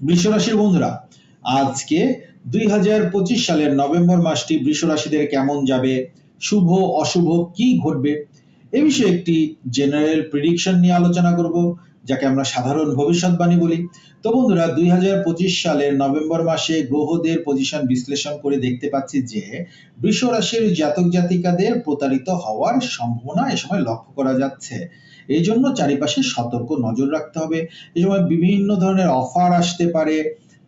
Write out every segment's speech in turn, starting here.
বৃষ রাশির বন্ধুরা, আজকে দুই সালের নভেম্বর মাসটি বৃষ রাশিদের কেমন যাবে, শুভ, অশুভ, কি ঘটবে? এ বিষয়ে একটি জেনারেল প্রিডিকশন নিয়ে আলোচনা করব, যাকে আমরা সাধারণ ভবিষ্যৎবাণী বলি। তো বন্ধুরা, দুই হাজার পঁচিশ সালের নভেম্বর মাসে গ্রহদের পজিশন বিশ্লেষণ করে দেখতে পাচ্ছি যে বৃষ রাশির জাতক জাতিকাদের প্রতারিত হওয়ার সম্ভাবনা এ সময় লক্ষ্য করা যাচ্ছে। এই জন্য চারিপাশে সতর্ক নজর রাখতে হবে। এই সময় বিভিন্ন ধরনের অফার আসতে পারে।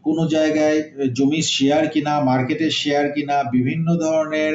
কোনো জায়গায় জমির শেয়ার কিনা মার্কেটের শেয়ার কিনা, বিভিন্ন ধরনের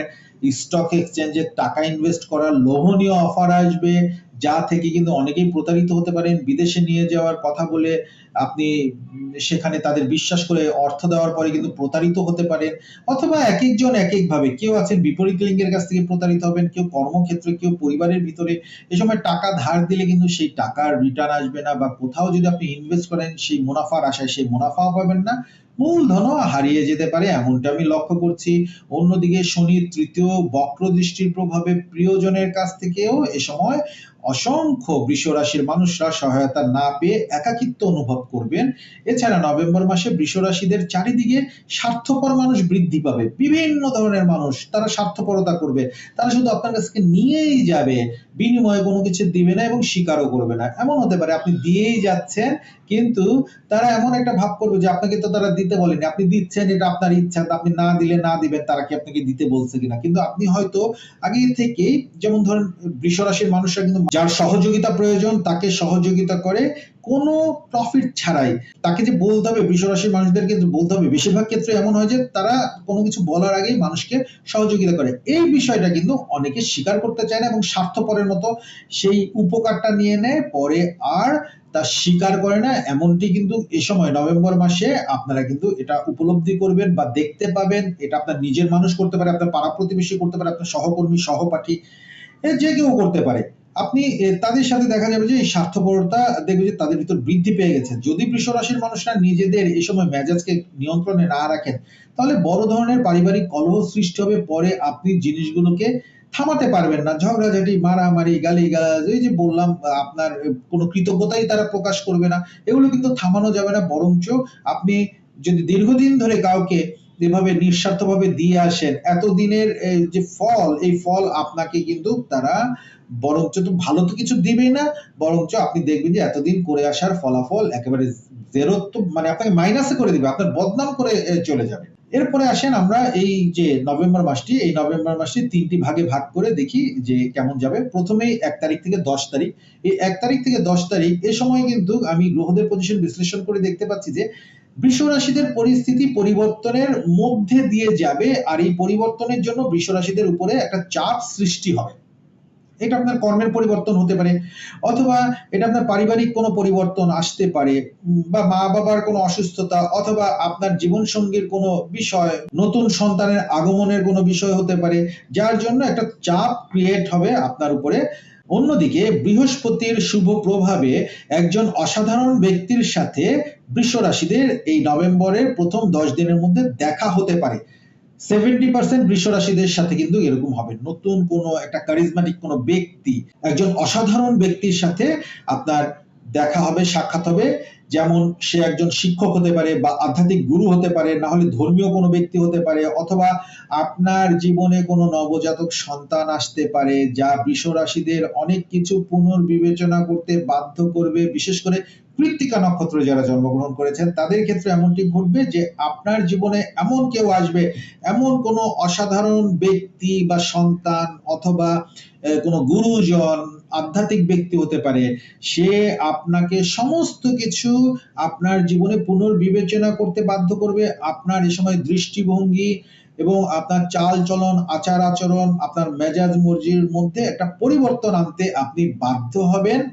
স্টক এক্সচেঞ্জে টাকা ইনভেস্ট করার লোভনীয় অফার আসবে, যা থেকে কিন্তু অনেকেই প্রতারিত হতে পারেন। বিদেশে নিয়ে যাওয়ার কথা বলে আপনি সেখানে তাদের বিশ্বাস করে অর্থ দেওয়ার পরে কিন্তু প্রতারিত হতে পারেন। অথবা এক একজন এক এক ভাবে কেউ আছেন বিপরীত লিঙ্গের কাছ থেকে প্রতারিত হবেন, কেউ কর্মক্ষেত্রে, কেউ পরিবারের ভিতরে। এ সময় টাকা ধার দিলে কিন্তু সেই টাকার রিটার্ন আসবে না বা কোথাও যদি আপনি ইনভেস্ট করেন, সেই মুনাফার আশায় সেই মুনাফাও পাবেন না। মূলধনও হারিয়ে যেতে পারে, এমনটা আমি লক্ষ্য করছি। অন্যদিকে শনির তৃতীয় বক্র দৃষ্টির প্রভাবে প্রিয়জনের কাছ থেকেও এ সময় অসংখ্য বৃষ রাশির মানুষরা সহায়তা না পেয়ে একাকিত্ব অনুভব করবেন। এছাড়া নভেম্বর মাসে বৃষ রাশিদের চারিদিকে স্বার্থপর মানুষ বৃদ্ধি পাবে। বিভিন্ন ধরনের মানুষ তারা স্বার্থপরতা করবে। তারা শুধু আপনার কাছ নিয়েই যাবে, বিনিময়ে কোনো কিছু দিবে না এবং স্বীকারও করবে না। এমন হতে পারে আপনি দিয়েই যাচ্ছেন, কিন্তু তারা এমন একটা ভাব করবে যে আপনাকে তো তারা দিতে বলেনি। আপনি দিচ্ছেন, এটা আপনার ইচ্ছা আপনি না দিলে না দিবেন, তারা কি আপনাকে দিতে বলছে কিনা? কিন্তু আপনি হয়তো আগে থেকেই, যেমন ধরেন বৃষ রাশির মানুষরা কিন্তু যার সহযোগিতা প্রয়োজন, তাকে সহযোগিতা করে কোনো প্রফিট ছাড়াই। তাকে যে বলতে হবে বৃষ রাশির মানুষদেরকে বলতে হবে, বেশিরভাগ ক্ষেত্রে এমন হয় যে তারা কোনো কিছু বলার আগেই মানুষকে সহযোগিতা করে। এই বিষয়টা কিন্তু অনেকে স্বীকার করতে চায় না এবং স্বার্থপরের মতো সেই উপকারটা নিয়ে নেয়, পরে আর তা স্বীকার করে না। এমনটি কিন্তু এ সময়, নভেম্বর মাসে আপনারা কিন্তু এটা উপলব্ধি করবেন বা দেখতে পাবেন। এটা আপনার নিজের মানুষ করতে পারে, আপনার পাড়া প্রতিবেশী করতে পারে, আপনার সহকর্মী, সহপাঠী যে কেউ করতে পারে। আপনি তাদের সাথে দেখা যাবে যে এই স্বার্থপরতা দেখবে যে তাদের ভিতর বৃদ্ধি পেয়ে গেছে। যদি বৃষ রাশির মানুষরা নিজেদের এই সময় মেজাজকে নিয়ন্ত্রণে না রাখেন, তাহলে বড় ধরনের পারিবারিক কলহ সৃষ্টি হবে, পরে আপনি জিনিসগুলোকে থামাতে পারবেন না। ঝগড়াঝাটি, মারামারি গালি গালাজ এই যে বললাম আপনার কোনো কৃতজ্ঞতাই তারা প্রকাশ করবে না। এগুলো কিন্তু থামানো যাবে না, বরঞ্চ আপনি যদি দীর্ঘদিন ধরে কাউকে যেভাবে নিঃস্বার্থভাবে দিয়ে আসেন, এতদিনের যে ফল, এই ফল আপনাকে কিন্তু তারা বরঞ্চ তো ভালো তো কিছু দিবেই না, বরঞ্চ আপনি দেখবেন যে এতদিন করে আসার ফলাফল একেবারে জেরো তো মানে আপনাকে মাইনাসে করে দিবে, আপনার বদনাম করে চলে যাবে। এরপরে আসেন আমরা এই যে নভেম্বর মাসটি, এই নভেম্বর মাসটি তিনটি ভাগে ভাগ করে দেখি যে কেমন যাবে। প্রথমেই এক তারিখ থেকে দশ তারিখ, এই এক তারিখ থেকে দশ তারিখ, এ সময় কিন্তু আমি গ্রহদের পজিশন বিশ্লেষণ করে দেখতে পাচ্ছি যে বৃষ রাশিদের পরিস্থিতি পরিবর্তনের মধ্যে দিয়ে যাবে আর এই পরিবর্তনের জন্য বৃষ রাশিদের উপরে একটা চাপ সৃষ্টি হবে। এটা আপনার কর্মের পরিবর্তন হতে পারে অথবা এটা আপনার পারিবারিক কোনো পরিবর্তন আসতে পারে বা মা বাবার কোনো অসুস্থতা অথবা আপনার জীবন সঙ্গীর কোনো বিষয়, নতুন সন্তানের আগমনের কোনো বিষয় হতে পারে, যার জন্য একটা চাপ ক্রিয়েট হবে আপনার উপরে। অন্যদিকে বৃহস্পতির শুভ প্রভাবে একজন অসাধারণ ব্যক্তির সাথে বৃষ এই নভেম্বরের প্রথম দশ দিনের মধ্যে দেখা হতে পারে। সেভেন্টি পার্সেন্ট রাশিদের সাথে কিন্তু এরকম হবে। নতুন কোনো একটা কারিজমাটিক কোনো ব্যক্তি, একজন অসাধারণ ব্যক্তির সাথে আপনার দেখা হবে, সাক্ষাৎ হবে। যেমন সে একজন শিক্ষক হতে পারে বা আধ্যাত্মিক গুরু হতে পারে, না হলে ধর্মীয় কোনো ব্যক্তি হতে পারে, অথবা আপনার জীবনে কোনো নবজাতক সন্তান আসতে পারে যা বৃষ রাশিদের অনেক কিছু পুনর্বিবেচনা করতে বাধ্য করবে, বিশেষ করে কৃত্তিকা নক্ষত্রে যারা জন্মগ্রহণ করেছেন, তাদের ক্ষেত্রে এমনটি ঘটবে যে আপনার জীবনে এমন কেউ আসবে, এমন কোনো অসাধারণ ব্যক্তি বা সন্তান অথবা কোনো গুরুজন আধ্যাত্মিক ব্যক্তি হতে পারে। সে আপনাকে সমস্ত কিছু আপনার জীবনে পুনর্বিবেচনা করতে বাধ্য করবে। আপনার এই সময় দৃষ্টিভঙ্গি এবং আপনার চাল চলন আচার আচরণ, আপনার মেজাজ মর্জির মধ্যে একটা পরিবর্তন আনতে আপনি বাধ্য হবেন।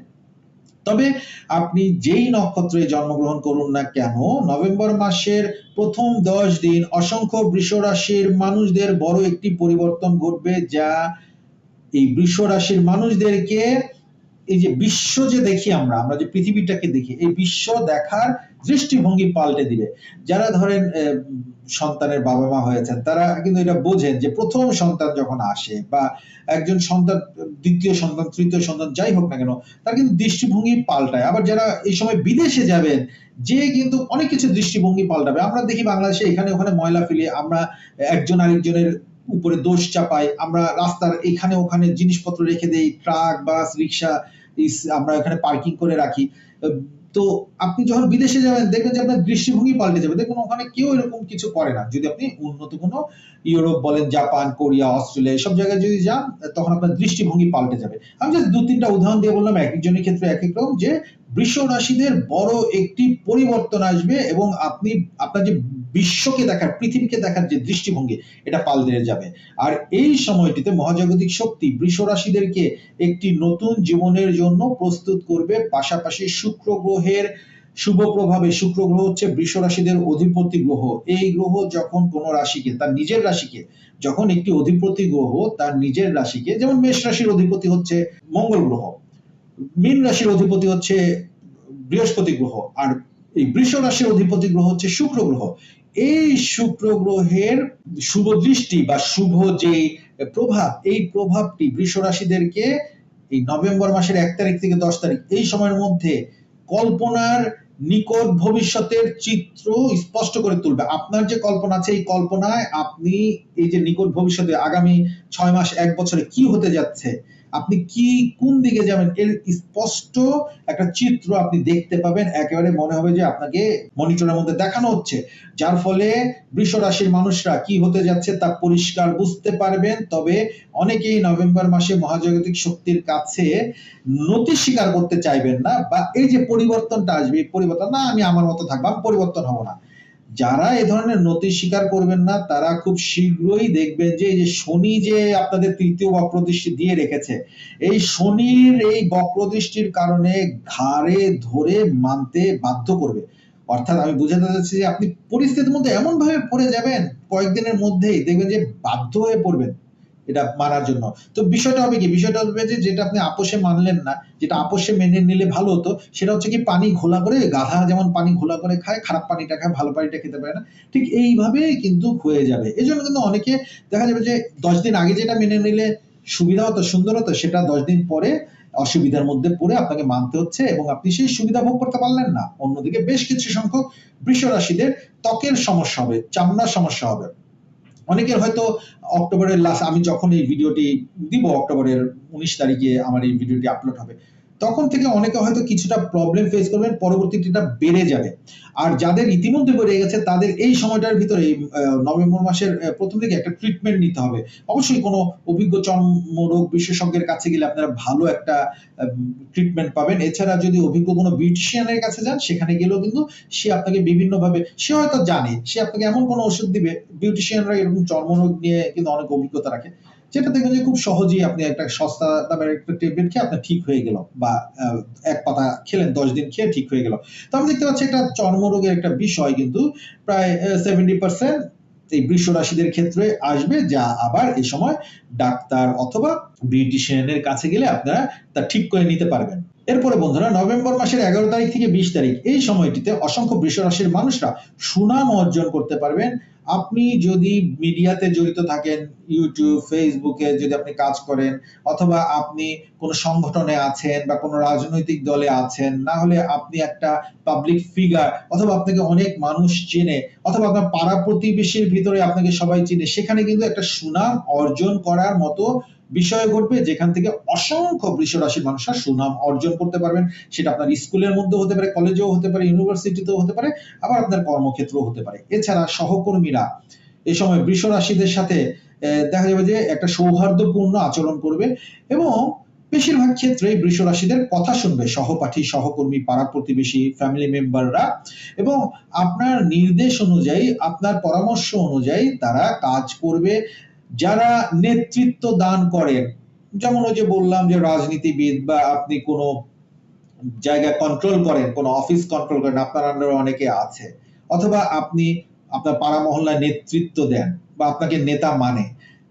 তবে আপনি যেই নক্ষত্রে জন্মগ্রহণ করুন না কেন, নভেম্বর মাসের প্রথম দশ দিন অসংখ্য বৃষ রাশির মানুষদের বড় একটি পরিবর্তন ঘটবে যা এই বৃষ রাশির মানুষদেরকে এই যে বিশ্ব যে দেখি আমরা আমরা যে পৃথিবীটাকে দেখি, এই বিশ্ব দেখার দৃষ্টিভঙ্গি পাল্টে দিবে। যারা ধরেন সন্তানের বাবা মা হয়েছেন, তারা কিন্তু এটা বোঝেন যে প্রথম সন্তান যখন আসে বা একজন সন্তান, দ্বিতীয় সন্তান, তৃতীয় সন্তান, যাই হোক না কেন, তার কিন্তু দৃষ্টিভঙ্গি পাল্টায়। আবার যারা এই সময় বিদেশে যাবেন, যে কিন্তু অনেক কিছু দৃষ্টিভঙ্গি পাল্টাবে। আমরা দেখি বাংলাদেশে এখানে ওখানে ময়লা ফেলি আমরা একজন আরেকজনের উপরে দোষ চাপাই আমরা রাস্তার এখানে ওখানে জিনিসপত্র রেখে দেই, ট্রাক, বাস, রিক্সা আমরা এখানে পার্কিং করে রাখি। তো আপনি যখন বিদেশে যাবেন, দেখবেন যে আপনার দৃষ্টিভঙ্গি পাল্টে যাবে। দেখুন, ওখানে কেউ এরকম কিছু করে না। যদি আপনি উন্নত কোনো ইউরোপ বলেন, জাপান, কোরিয়া, অস্ট্রেলিয়া, এসব জায়গায় যদি যান, তখন আপনার দৃষ্টিভঙ্গি পাল্টে যাবে। আমি জাস্ট দু তিনটা উদাহরণ দিয়ে বললাম এক একজনের ক্ষেত্রে এক এক রকম যে বৃষ রাশিদের বড় একটি পরিবর্তন আসবে এবং আপনি আপনার যে বিশ্বকে দেখার, পৃথিবীকে দেখার যে দৃষ্টিভঙ্গি, এটা পাল্টে যাবে। আর এই সময়টিতে মহাজাগতিক শক্তি বৃষ রাশিদেরকে একটি নতুন জীবনের জন্য প্রস্তুত করবে। পাশাপাশি শুক্র গ্রহের শুভ প্রভাবে, শুক্র গ্রহ হচ্ছে বৃষ রাশিদের অধিপতি গ্রহ। এই গ্রহ যখন কোন রাশিকে, তার নিজের রাশিকে, যখন একটি অধিপতি গ্রহ, তার নিজের রাশিকে, যেমন মেষ রাশির অধিপতি হচ্ছে মঙ্গল গ্রহ। মীন রাশির অধিপতি হচ্ছে বৃহস্পতি গ্রহ, আর এই বৃষ রাশির অধিপতি গ্রহ হচ্ছে শুক্র গ্রহ। এই শুক্র গ্রহের শুভ দৃষ্টি বা শুভ যে প্রভাব, এই প্রভাবটি বৃষ রাশিদেরকে এই নভেম্বর মাসের এক তারিখ থেকে দশ তারিখ, এই সময়ের মধ্যে কল্পনার নিকট ভবিষ্যতের চিত্র স্পষ্ট করে তুলবে। আপনার যে কল্পনা আছে, এই কল্পনায় আপনি এই যে নিকট ভবিষ্যতে আগামী ছয় মাস, এক বছরে কি হতে যাচ্ছে আপনি কি কোন দিকে যাবেন? এর স্পষ্ট একটা চিত্র আপনি দেখতে পাবেন। একেবারে মনে হবে যে আপনাকে মনিটরের মধ্যে দেখানো হচ্ছে। যার ফলে বৃষ রাশির মানুষরা কি হতে যাচ্ছে তা পরিষ্কার বুঝতে পারবেন। তবে অনেকেই নভেম্বর মাসে মহাজাগতিক শক্তির কাছে নতি স্বীকার করতে চাইবেন না বা এই যে পরিবর্তনটা আসবে পরিবর্তন, না, আমি আমার মতো থাকব, আমি পরিবর্তন হব না। যারা এ ধরনের নতি স্বীকার করবেন না, তারা খুব শীঘ্রই দেখবেন যে, এই যে শনি যে আপনাদের তৃতীয় বক্রদৃষ্টি দিয়ে রেখেছে, এই শনির এই বক্রদৃষ্টির কারণে ঘাড়ে ধরে মানতে বাধ্য করবে। অর্থাৎ আমি বুঝাতে চাচ্ছি যে, আপনি পরিস্থিতির মধ্যে এমন ভাবে পড়ে যাবেন কয়েকদিনের মধ্যেই, দেখবেন যে বাধ্য হয়ে পড়বেন। এটা মানার জন্য। তো বিষয়টা হবে কি? বিষয়টা হবে যে, যেটা আপনি আপোষে মানলেন না, যেটা আপোষে মেনে নিলে ভালো হতো, সেটা হচ্ছে কি পানি ঘোলা করে, গাধা যেমন পানি ঘোলা করে খায়, খারাপ পানিটা খায়, ভালো পানিটা খেতে পারে না, ঠিক এইভাবে কিন্তু হয়ে যাবে। এই জন্য কিন্তু অনেকে দেখা যাবে যে, দশ দিন আগে যেটা মেনে নিলে সুবিধা হতো, সুন্দর হতো, সেটা দশ দিন পরে অসুবিধার মধ্যে পড়ে আপনাকে মানতে হচ্ছে এবং আপনি সেই সুবিধা ভোগ করতে পারলেন না। অন্যদিকে বেশ কিছু সংখ্যক বৃষ রাশিদের ত্বকের সমস্যা হবে, চামড়ার সমস্যা হবে। অনেকের হয়তো অক্টোবরের লাস্ট আমি যখন এই ভিডিওটি দিব, অক্টোবরের উনিশ তারিখে আমার এই ভিডিওটি আপলোড হবে। তখন থেকে অনেকে হয়তো কিছুটা প্রবলেম ফেস করবেন পরবর্তীতে এটা বেড়ে যাবে। আর যাদের ইতিমধ্যে বেড়ে গেছে, তাদের এই সময়টার ভিতরে নভেম্বর মাসের প্রথম দিকে একটা ট্রিটমেন্ট নিতে হবে। অবশ্যই কোনো অভিজ্ঞ চর্মরোগ বিশেষজ্ঞের কাছে গেলে আপনারা ভালো একটা ট্রিটমেন্ট পাবেন। এছাড়া যদি অভিজ্ঞ কোনো বিউটিশিয়ানের কাছে যান, সেখানে গেলেও কিন্তু সে আপনাকে বিভিন্নভাবে, সে হয়তো জানে, সে আপনাকে এমন কোনো ওষুধ দিবে। বিউটিশিয়ানরা এরকম চর্মরোগ নিয়ে কিন্তু অনেক অভিজ্ঞতা রাখে। যেটা দেখবেন যে খুব সহজেই আপনি একটা সস্তা দামের একটা ট্যাবলেট খেয়ে আপনার ঠিক হয়ে গেল বা এক পাতা খেলেন, দশ দিন খেয়ে ঠিক হয়ে গেল। তো আমি দেখতে পাচ্ছি একটা চর্মরোগের একটা বিষয় কিন্তু প্রায় সেভেন্টি পার্সেন্ট এই বৃষ রাশিদের ক্ষেত্রে আসবে, যা আবার এই সময় ডাক্তার অথবা বিউটিশিয়ানের কাছে গেলে আপনারা তা ঠিক করে নিতে পারবেন। এরপরে বন্ধুরা, নভেম্বর মাসের এগারো তারিখ থেকে বিশ তারিখ, এই সময়টিতে অসংখ্য বৃষ রাশির মানুষরা সুনাম অর্জন করতে পারবেন। আপনি যদি মিডিয়াতে জড়িত থাকেন ইউটিউব ফেসবুকে যদি আপনি কাজ করেন, অথবা আপনি কোনো সংগঠনে আছেন বা কোনো রাজনৈতিক দলে আছেন, না হলে আপনি একটা পাবলিক ফিগার অথবা আপনাকে অনেক মানুষ চেনে, অথবা আপনার পাড়া প্রতিবেশীর ভিতরে আপনাকে সবাই চিনে, সেখানে কিন্তু একটা সুনাম অর্জন করার মতো বিষয় ঘটবে, যেখান থেকে অসংখ্য বৃষ রাশির মানুষরা সুনাম অর্জন করতে পারবেন। সেটা আপনার স্কুলের মধ্যে হতে পারে, কলেজেও হতে পারে, ইউনিভার্সিটিতেও হতে পারে, আবার আপনার কর্মক্ষেত্রেও হতে পারে। এছাড়া সহকর্মীরা এই সময় বৃষ রাশিদের সাথে দেখা যাবে যে একটা সৌহার্দ্যপূর্ণ আচরণ করবে এবং বেশিরভাগ ক্ষেত্রে বৃষ রাশিদের কথা শুনবে। সহপাঠী, সহকর্মী, পাড়া প্রতিবেশী ফ্যামিলি মেম্বাররা এবং আপনার নির্দেশ অনুযায়ী, আপনার পরামর্শ অনুযায়ী তারা কাজ করবে যারা নেতৃত্ব দান করেন, যেমন ওই যে বললাম যে রাজনীতিবিদ বা আপনি কোনো জায়গা কন্ট্রোল করেন, কোনো অফিস কন্ট্রোল করেন, আপনার আন্ডারে অনেকে আছে, অথবা আপনি আপনার পাড়া মহল্লায় নেতৃত্ব দেন বা আপনাকে নেতা মানে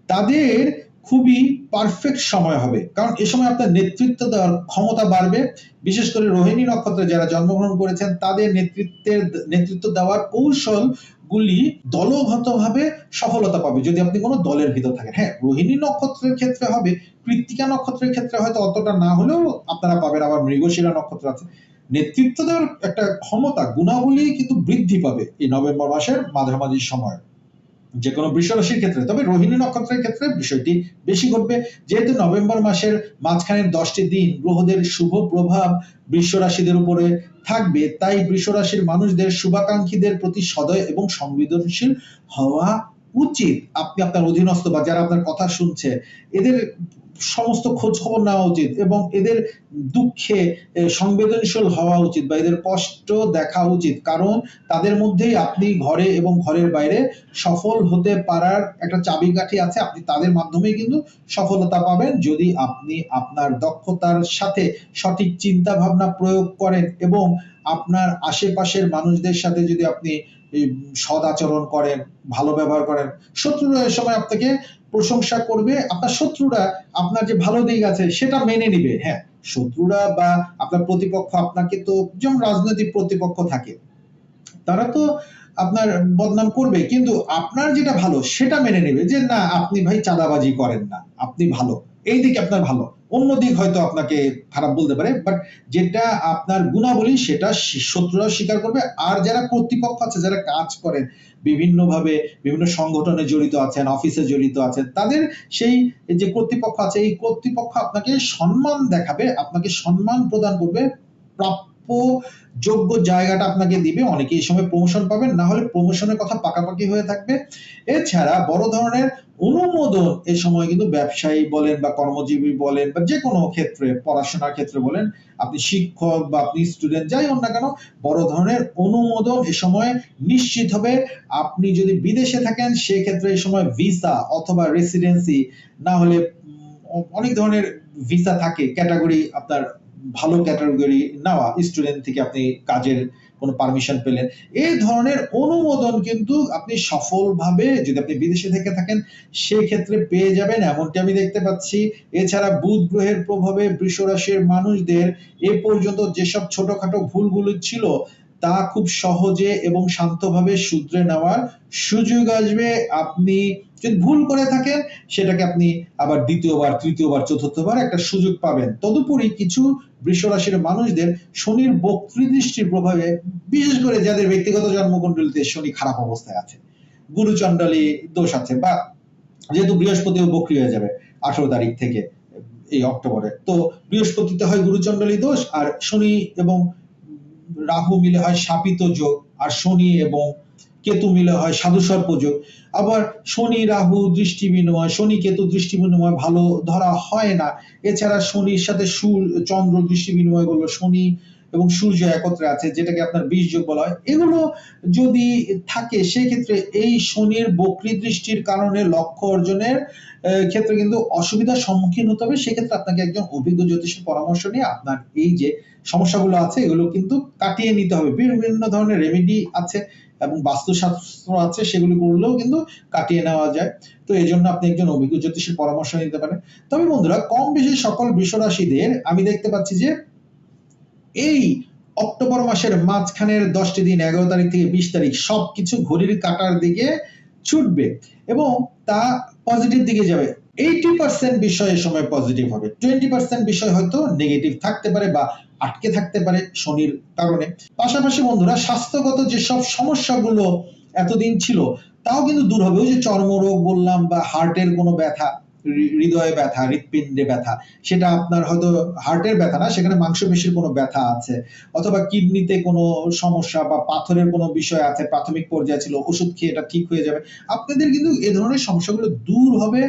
তাদের খুবই পারফেক্ট সময় হবে। কারণ এ সময় আপনার নেতৃত্ব দেওয়ার ক্ষমতা বাড়বে। বিশেষ করে রোহিণী নক্ষত্রে যারা জন্মগ্রহণ করেছেন, তাদের নেতৃত্বের, নেতৃত্ব দেওয়ার কৌশল গুলি দলগতভাবে সফলতা পাবে। যদি আপনি কোনো দলের ভিতর থাকেন। হ্যাঁ রোহিণী নক্ষত্রের ক্ষেত্রে হবে, কৃত্তিকা নক্ষত্রের ক্ষেত্রে হয়তো অতটা না হলেও আপনারা পাবেন। আবার মৃগশিরা নক্ষত্র আছে। নেতৃত্ব দেওয়ার একটা ক্ষমতা, গুণাবলী কিন্তু বৃদ্ধি পাবে এই নভেম্বর মাসের মাঝামাঝি সময়। যে কোনো বৃষরাশির ক্ষেত্রে, তবে রোহিণী নক্ষত্রের ক্ষেত্রে বিষয়টি বেশি ঘটবে। যেহেতু নভেম্বর মাসের মাঝখানের দশটি দিন গ্রহদের শুভ প্রভাব বৃষরাশিদের উপরে থাকবে, তাই বৃষরাশির মানুষদের শুভাকাঙ্ক্ষীদের প্রতি সদয় এবং সংবেদনশীল হওয়া উচিত আপনি আপনার অধীনস্থ বা যারা আপনার কথা শুনছে, এদের সমস্ত খোঁজ খবর নেওয়া উচিত এবং এদের দুঃখে সংবেদনশীল হওয়া উচিত বা এদের কষ্ট দেখা উচিত। কারণ তাদের মধ্যেই আপনি ঘরে এবং ঘরের বাইরে সফল হতে পারার একটা চাবিকাঠি আছে। আপনি তাদের মাধ্যমেই কিন্তু সফলতা পাবেন যদি আপনি আপনার দক্ষতার সাথে সঠিক চিন্তা ভাবনা প্রয়োগ করেন এবং আপনার আশেপাশের মানুষদের সাথে যদি আপনি সদাচরণ করেন, ভালো ব্যবহার করেন। শত্রুরা এ সময় আপনাকে প্রশংসা করবে। আপনার শত্রুরা আপনার যে ভালো দিক আছে সেটা মেনে নিবে। হ্যাঁ শত্রুরা বা আপনার প্রতিপক্ষ আপনাকে তো যেমন রাজনৈতিক প্রতিপক্ষ থাকে, তারা তো আপনার বদনাম করবে। কিন্তু আপনার যেটা ভালো সেটা মেনে নেবে যে, না, আপনি ভাই চাঁদাবাজি করেন না। আপনি ভালো। এই দিকে আপনার ভালো। অন্য দিক হয়তো আপনাকে খারাপ বলতে পারে বাট যেটা আপনার গুণাবলী সেটা শত্রুরাও স্বীকার করবে। আর যারা কর্তৃপক্ষ আছে, যারা কাজ করেন, বিভিন্নভাবে বিভিন্ন সংগঠনে জড়িত আছেন অফিসে জড়িত আছেন, তাদের সেই যে কর্তৃপক্ষ আছে, এই কর্তৃপক্ষ আপনাকে সম্মান দেখাবে, আপনাকে সম্মান প্রদান করবে, প্রাপ্য যোগ্য জায়গাটা আপনাকে দিবে, অনেকে এই সময় প্রমোশন পাবেন, না হলে প্রমোশনের কথা পাকাপাকি হয়ে থাকবে। এছাড়া বড় ধরনের অনুমোদন এই সময় কিন্তু ব্যবসায়ী বলেন বা কর্মজীবী বলেন বা যে কোনো ক্ষেত্রে, পড়াশোনার ক্ষেত্রে বলেন, আপনি শিক্ষক বা আপনি স্টুডেন্ট যাই হন না কেন, বড় ধরনের অনুমোদন এ সময় নিশ্চিত হবে। আপনি যদি বিদেশে থাকেন, সেক্ষেত্রে এই সময় ভিসা অথবা রেসিডেন্সি না হলে অনেক ধরনের ভিসা থাকে ক্যাটাগরি আপনার ভালো ক্যাটাগরি নেওয়া স্টুডেন্ট থেকে আপনি কাজের কোনো পারমিশন পেলেন। এই ধরনের অনুমোদন কিন্তু আপনি সফলভাবে যদি আপনি বিদেশে থেকে থাকেন সেই ক্ষেত্রে পেয়ে যাবেন। এমনটি আমি দেখতে পাচ্ছি। এছাড়া বুধ গ্রহের প্রভাবে বৃষ রাশির মানুষদের এ পর্যন্ত যেসব ছোটখাটো ভুলগুলো ছিল তা খুব সহজে এবং শান্তভাবে শুধরে নেওয়ার সুযোগ আসবে। আপনি যদি ভুল করে থাকেন, সেটাকে আপনি আবার দ্বিতীয়বার, তৃতীয়বার, চতুর্থবার একটা সুযোগ পাবেন। তদুপরি কিছু বৃষ রাশির মানুষদের শনির বক্রী দৃষ্টির প্রভাবে, বিশেষ করে যাদের ব্যক্তিগত জন্মকুণ্ডলিতে শনি খারাপ অবস্থায় আছে, গুরুচণ্ডলী দোষ আছে, বা যেহেতু বৃহস্পতিও বক্রী হয়ে যাবে আঠারো তারিখ থেকে এই অক্টোবরে। তো বৃহস্পতিতে হয় গুরুচণ্ডলী দোষ আর শনি এবং রাহু মিলে হয় শাপিত যোগ আর শনি এবং কেতু মিলে হয় সাধু যোগ। আবার শনি রাহু দৃষ্টি বিনিময়, শনি কেতু দৃষ্টি বিনিময় ভালো ধরা হয় না। এছাড়া শনির সাথে সুর চন্দ্র দৃষ্টি বিনিময়গুলো শনি এবং সূর্য একত্রে আছে, যেটাকে আপনার বিষ যোগ বলা হয়। এগুলো যদি থাকে, সেক্ষেত্রে এই শনির বক্রী দৃষ্টির কারণে লক্ষ্য অর্জনের ক্ষেত্রে কিন্তু অসুবিধার সম্মুখীন হতে হবে। সেক্ষেত্রে আপনাকে একজন অভিজ্ঞ জ্যোতিষের পরামর্শ নিয়ে আপনার এই যে সমস্যাগুলো আছে, এগুলো কিন্তু কাটিয়ে নিতে হবে। বিভিন্ন ধরনের রেমেডি আছে এবং বাস্তুশাস্ত্র আছে, সেগুলি করলেও কিন্তু কাটিয়ে নেওয়া যায়। তো এই জন্য আপনি একজন অভিজ্ঞ জ্যোতিষের পরামর্শ নিতে পারেন। তবে বন্ধুরা, কম বেশি সকল বৃষ রাশিদের আমি দেখতে পাচ্ছি যে এই অক্টোবর মাসের মাঝখানের দশটি দিন, এগারো তারিখ থেকে বিশ তারিখ, সবকিছু ঘড়ির কাটার দিকে ছুটবে এবং তা পজিটিভ দিকে যাবে। এইটি পার্সেন্ট বিষয় সময় পজিটিভ হবে। টোয়েন্টি পার্সেন্ট বিষয় হয়তো নেগেটিভ থাকতে পারে বা আটকে থাকতে পারে শনির কারণে। পাশাপাশি বন্ধুরা, স্বাস্থ্যগত যেসব সমস্যাগুলো এতদিন ছিল, তাও কিন্তু দূর হবে। ওই যে চর্মরোগ বললাম বা হার্টের কোনো ব্যথা হৃদয়ে ব্যথা, হৃৎপিণ্ডে ব্যথা, সেটা আপনার হয়তো হার্টের ব্যথা না, সেখানে মাংসপেশির কোনো ব্যথা আছে, অথবা কিডনিতে কোনো সমস্যা বা পাথরের কোনো বিষয় আছে, প্রাথমিক পর্যায়ে ছিল, ওষুধ খেয়ে এটা ঠিক হয়ে যাবে। আপনাদের কিন্তু এ ধরনের সমস্যাগুলো দূর হবে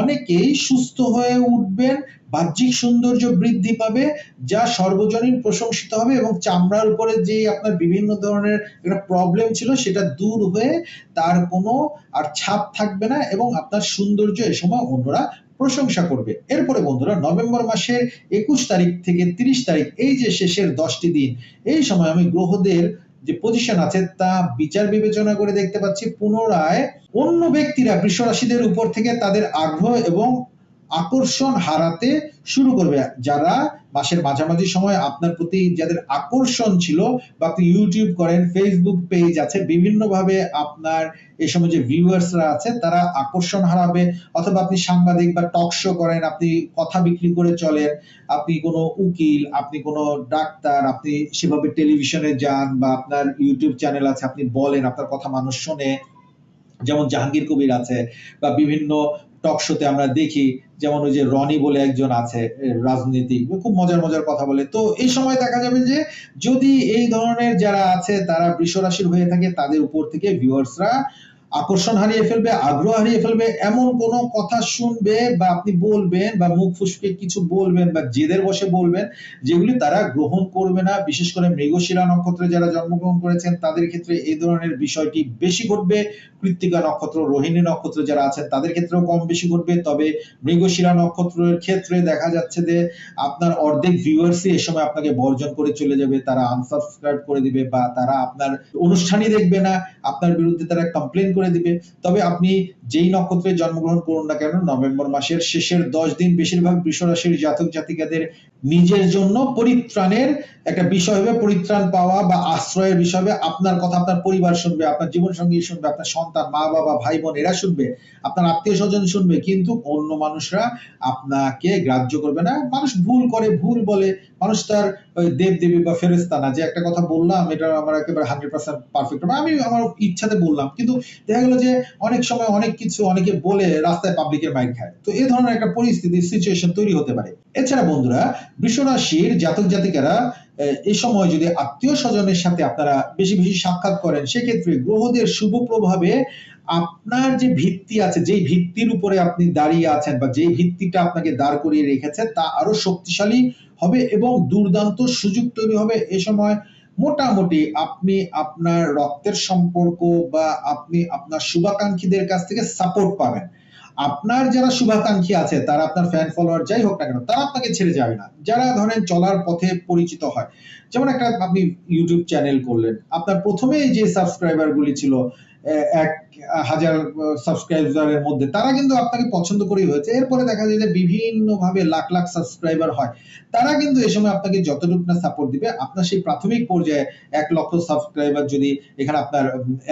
অনেকেই সুস্থ হয়ে উঠবেন, বাহ্যিক সৌন্দর্য বৃদ্ধি পাবে, যা সর্বজনীন প্রশংসিত হবে এবং চামড়ার উপরে যে আপনার বিভিন্ন ধরনের একটা প্রবলেম ছিল সেটা দূর হয়ে তার কোনো আর ছাপ থাকবে না এবং আপনার সৌন্দর্য এ সময় অন্যরা প্রশংসা করবে। এরপরে বন্ধুরা, নভেম্বর মাসের একুশ তারিখ থেকে তিরিশ তারিখ, এই যে শেষের দশটি দিন, এই সময় আমি গ্রহদের যে পজিশন আছে তা বিচার বিবেচনা করে দেখতে পাচ্ছি, পুনরায় অন্য ব্যক্তিরা বৃষ রাশিদের উপর থেকে তাদের আগ্রহ এবং আকর্ষণ হারাতে শুরু করবে। যারা মাসের মাঝামাঝি সময় আপনার প্রতি যাদের আকর্ষণ ছিল বা আপনি ইউটিউব করেন ফেসবুক পেজ আছে, বিভিন্নভাবে আপনার এই সময় যে ভিউয়ার্সরা আছে, তারা আকর্ষণ হারাবে। অথবা আপনি সাংবাদিক বা টক শো করেন, আপনি কথা বিক্রি করে চলেন, আপনি কোনো উকিল, আপনি কোনো ডাক্তার, আপনি সেভাবে টেলিভিশনে যান বা আপনার ইউটিউব চ্যানেল আছে, আপনি বলেন, আপনার কথা মানুষ শোনে। যেমন জাহাঙ্গীর কবির আছে বা বিভিন্ন টক শোতে আমরা দেখি, যেমন ওই যে রনি বলে একজন আছে রাজনীতি খুব মজার মজার কথা বলে। তো এই সময় দেখা যাবে যে, যদি এই ধরনের যারা আছে, তারা বৃষরাশির হয়ে থাকে, তাদের উপর থেকে ভিউয়ার্সরা আকর্ষণ হারিয়ে ফেলবে, আগ্রহ হারিয়ে ফেলবে, এমন কোনো কথা শুনবে বা আপনি বলবেন বা মুখ ফুসকে কিছু বলবেন বা জেদের বসে বলবেন যেগুলি তারা গ্রহণ করবে না। বিশেষ করে মৃগশিরা নক্ষত্রে যারা জন্মগ্রহণ করেছেন, তাদের ক্ষেত্রে এই ধরনের বিষয়টি বেশি ঘটবে। কৃত্তিকা নক্ষত্র, রোহিণী নক্ষত্র যারা আছেন, তাদের ক্ষেত্রেও কম বেশি ঘটবে। তবে মৃগশিরা নক্ষত্রের ক্ষেত্রে দেখা যাচ্ছে যে আপনার অর্ধেক ভিউয়ার্সই এ সময় আপনাকে বর্জন করে চলে যাবে। তারা আনসাবস্ক্রাইব করে দিবে বা তারা আপনার অনুষ্ঠানই দেখবে না। আপনার বিরুদ্ধে তারা কমপ্লেন করে দিবে। তবে আপনি যেই নক্ষত্রে জন্মগ্রহণ করুন না কেন, নভেম্বর মাসের শেষের দশ দিন বেশিরভাগ বৃষ রাশির জাতক জাতিকাদের নিজের জন্য পরিত্রাণের একটা বিষয় হবে, পরিত্রাণ পাওয়া বা আশ্রয়ের বিষয় হবে। আপনার কথা আপনার পরিবার শুনবে, আপনার জীবন সঙ্গী শুনবে, আপনার সন্তান, মা, বাবা, ভাই, বোন, এরা শুনবে, আপনার আত্মীয় স্বজন শুনবে, কিন্তু অন্য মানুষরা আপনাকে গ্রাহ্য করবে না। মানুষ ভুল করে, ভুল বলে। মানুষ তার ওই দেব দেবী বা ফেরেস্তা না। যে একটা কথা বললাম, এটা আমার একেবারে হান্ড্রেড পার্সেন্ট পারফেক্ট আমি আমার ইচ্ছাতে বললাম, কিন্তু দেখা গেলো যে অনেক সময় অনেক কিছু অনেকে বলে রাস্তায় পাবলিকের মাইর খায়। তো এই ধরনের একটা পরিস্থিতি সিচুয়েশন তৈরি হতে পারে। এছাড়া বন্ধুরা বৃষরাশির জাতক জাতিকারা এই সময় যদি আত্মীয় স্বজনের সাথে আপনারা বেশি বেশি সাক্ষাৎ করেন, সেক্ষেত্রে গ্রহদের শুভ প্রভাবে আপনার যে ভিত্তি আছে, যেই ভিত্তির উপরে আপনি দাঁড়িয়ে আছেন বা যেই ভিত্তিটা আপনাকে দাঁড় করিয়ে রেখেছে, তা আরও শক্তিশালী হবে এবং দুর্দান্ত সুযোগ তৈরি হবে। এ সময় মোটামুটি আপনি আপনার রক্তের সম্পর্ক বা আপনি আপনার শুভাকাঙ্ক্ষীদের কাছ থেকে সাপোর্ট পাবেন। আপনার যারা শুভাকাঙ্ক্ষী আছে, তারা আপনার ফ্যান ফলোয়ার যাই হোক না কেন, তারা আপনাকে ছেড়ে যাবে না। যারা ধরেন চলার পথে পরিচিত হয়, যেমন একটা আপনি ইউটিউব চ্যানেল করলেন, আপনার প্রথমেই যে সাবস্ক্রাইবার গুলি ছিল এক হাজার সাবস্ক্রাইবারের মধ্যে। তারা কিন্তু আপনাকে পছন্দ করেই হয়েছে। এরপরে দেখা যায় যে বিভিন্ন ভাবে লাখ লাখ সাবস্ক্রাইবার হয়। তারা কিন্তু এই সময় আপনাকে যতটুকু না সাপোর্ট দিবে, আপনার সেই প্রাথমিক পর্যায়ে এক লক্ষ সাবস্ক্রাইবার যদি এখানে আপনার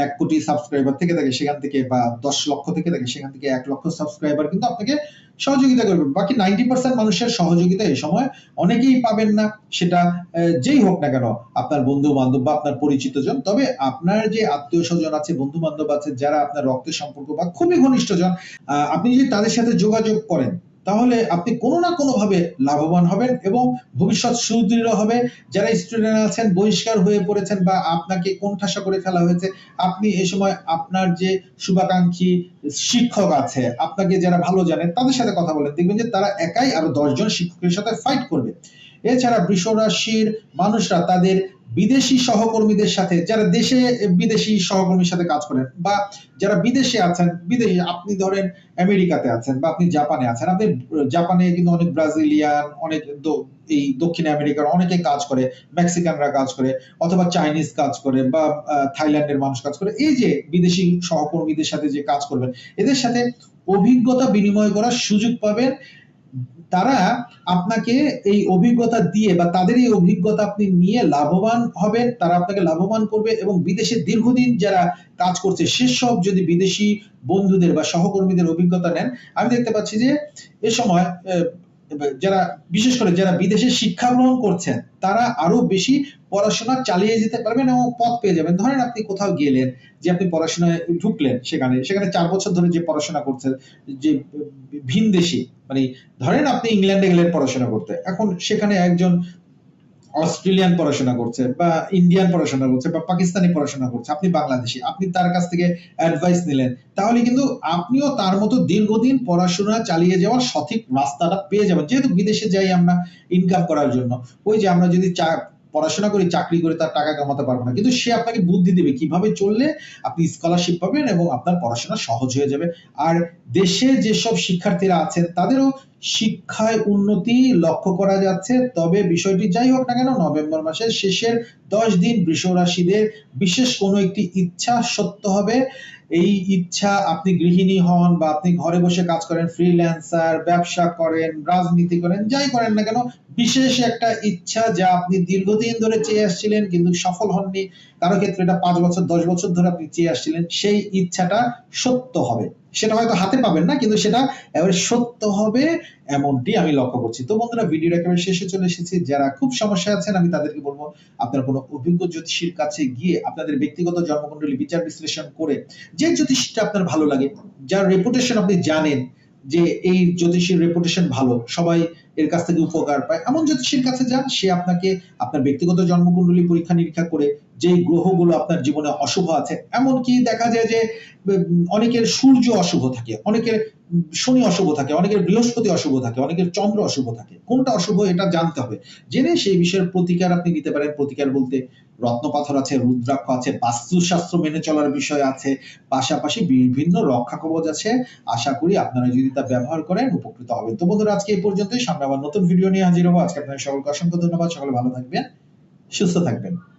এক কোটি সাবস্ক্রাইবার থেকে থাকে সেখান থেকে বা দশ লক্ষ থেকে থাকে সেখান থেকে এক লক্ষ সাবস্ক্রাইবার কিন্তু আপনাকে সহযোগিতা করবেন। বাকি নাইনটি পার্সেন্ট মানুষের সহযোগিতা এই সময় অনেকেই পাবেন না সেটা যেই হোক না কেন আপনার বন্ধু বান্ধব বা আপনার পরিচিত জন। তবে আপনার যে আত্মীয় স্বজন আছে বন্ধু বান্ধব আছে যারা আপনার রক্তের সম্পর্ক বা খুবই ঘনিষ্ঠ জন আহ, আপনি যদি তাদের সাথে যোগাযোগ করেন তাহলে আপনি কোনো না কোনো ভাবে লাভবান হবেন এবং ভবিষ্যৎ সুদৃঢ় হবে। যারা স্টুডেন্ট আছেন, বহিষ্কার হয়ে পড়েছেন বা আপনাকে কোণঠাসা করে ফেলা হয়েছে, আপনি এ সময় আপনার যে শুভাকাঙ্ক্ষী শিক্ষক আছে, আপনাকে যারা ভালো জানেন, তাদের সাথে কথা বলেন। দেখবেন যে তারা একাই আরও দশজন শিক্ষকের সাথে ফাইট করবে। এছাড়া বৃষ রাশির মানুষরা তাদের বিদেশি সহকর্মীদের সাথে, যারা দেশে, বিদেশি সহকর্মীর সাথে কাজ করেন বা যারা বিদেশে আছেন, বিদেশে আপনি ধরেন আমেরিকাতে আছেন বা আপনি জাপানে আছেন, আপনি জাপানে কিন্তু অনেক ব্রাজিলিয়ান, অনেক এই দক্ষিণ আমেরিকার অনেকে কাজ করে, মেক্সিকানরা কাজ করে, অথবা চাইনিজ কাজ করে বা থাইল্যান্ডের মানুষ কাজ করে। এই যে বিদেশি সহকর্মীদের সাথে যে কাজ করবেন, এদের সাথে অভিজ্ঞতা বিনিময় করার সুযোগ পাবেন তারা আপনাকে এই অভিজ্ঞতা দিয়ে বা তাদের এই অভিজ্ঞতা আপনি নিয়ে লাভবান হবেন, তারা আপনাকে লাভবান করবে এবং বিদেশে দীর্ঘদিন যারা কাজ করছে সেসব যদি বিদেশি বন্ধুদের বা সহকর্মীদের অভিজ্ঞতা নেন, আমি দেখতে পাচ্ছি যে এ সময় যারা, বিশেষ করে যারা বিদেশে শিক্ষা গ্রহণ করছেন, তারা আরও বেশি পড়াশোনা চালিয়ে যেতে পারবেন এবং পথ পেয়ে যাবেন। ধরেন আপনি কোথাও গেলেন, যে আপনি পড়াশোনায় ঢুকলেন সেখানে সেখানে চার বছর ধরে যে পড়াশোনা করছেন, যে ভিন দেশি মানে ধরেন আপনি ইংল্যান্ডে গেলেন পড়াশোনা করতে, এখন সেখানে একজন অস্ট্রেলিয়ান পড়াশোনা করছে বা ইন্ডিয়ান পড়াশোনা করছে বা পাকিস্তানি পড়াশোনা করছে, আপনি বাংলাদেশি, আপনি তার কাছ থেকে অ্যাডভাইস নিলেন, তাহলে কিন্তু আপনিও তার মতো দীর্ঘদিন পড়াশোনা চালিয়ে যাওয়ার সঠিক রাস্তাটা পেয়ে যাবেন। যেহেতু বিদেশে যাই আমরা ইনকাম করার জন্য, ওই যে আমরা যদি পড়াশোনা করি, চাকরি করে তার টাকা কামাতে পারব না। কিন্তু সে আপনাকে বুদ্ধি দিবে কীভাবে চললে আপনি স্কলারশিপ পাবেন এবং আপনার পড়াশোনা সহজ হয়ে যাবে। আর দেশে যেসব শিক্ষার্থীরা আছেন, তাদেরও শিক্ষায় উন্নতি লক্ষ্য করা যাচ্ছে। তবে বিষয়টি যাই হোক না কেন, নভেম্বর মাসের শেষের দশ দিন বৃষ রাশিদের বিশেষ কোনো একটি ইচ্ছা সত্য হবে। এই ইচ্ছা আপনি গৃহিণী হন বা আপনি ঘরে বসে কাজ করেন ফ্রিল্যান্সার ব্যবসা করেন, রাজনীতি করেন, যাই করেন না কেন, বিশেষ একটা ইচ্ছা যা আপনি দীর্ঘদিন ধরে চেয়ে আসছিলেন কিন্তু সফল হননি, কারও ক্ষেত্রে এটা পাঁচ বছর, দশ বছর ধরে আপনি চেয়ে আসছিলেন, সেই ইচ্ছাটা সত্য হবে। সেটা হয়তো হাতে পাবেন না, কিন্তু সেটা সত্য হবে এমনটি আমি লক্ষ্য করছি। তো বন্ধুরা ভিডিওটা একেবারে শেষে চলে এসেছি। যারা খুব সমস্যা আছেন, আমি তাদেরকে বলব, আপনার কোনো অভিজ্ঞ জ্যোতিষীর কাছে গিয়ে আপনাদের ব্যক্তিগত জন্মকুণ্ডলী বিচার বিশ্লেষণ করে যে জ্যোতিষটা আপনার ভালো লাগে, যার রেপুটেশন আপনি জানেন যে এই জ্যোতিষীর রেপুটেশন ভালো, সবাই এর কাছ থেকে উপকার পায়। এমন জ্যোতিষীর কাছে যান, সে আপনাকে আপনার ব্যক্তিগত জন্মকুণ্ডলী পরীক্ষা নিরীক্ষা করে যেই গ্রহগুলো আপনার জীবনে অশুভ আছে, এমনকি দেখা যায় যে অনেকের সূর্য অশুভ থাকে, অনেকের শনি অশুভ থাকে, অনেকের বৃহস্পতি অশুভ থাকে, অনেকের চন্দ্র অশুভ থাকে। কোনটা অশুভ এটা জানতে হবে। জেনে সেই বিষয়ের প্রতিকার আপনি নিতে পারেন, প্রতিকার বলতে রত্নপাথর আছে, রুদ্রাক্ষ আছে, বাস্তুশাস্ত্র মেনে চলার বিষয় আছে, পাশাপাশি বিভিন্ন রক্ষা কবচ আছে। আশা করি আপনারা যদি তা ব্যবহার করেন, উপকৃত হবেন। তো বন্ধুরা, আজকে এই পর্যন্তই। সামনে আবার নতুন ভিডিও নিয়ে হাজির হব। আজকে আপনাদের সকলকে অসংখ্য ধন্যবাদ। সকলে ভালো থাকবেন, সুস্থ থাকবেন।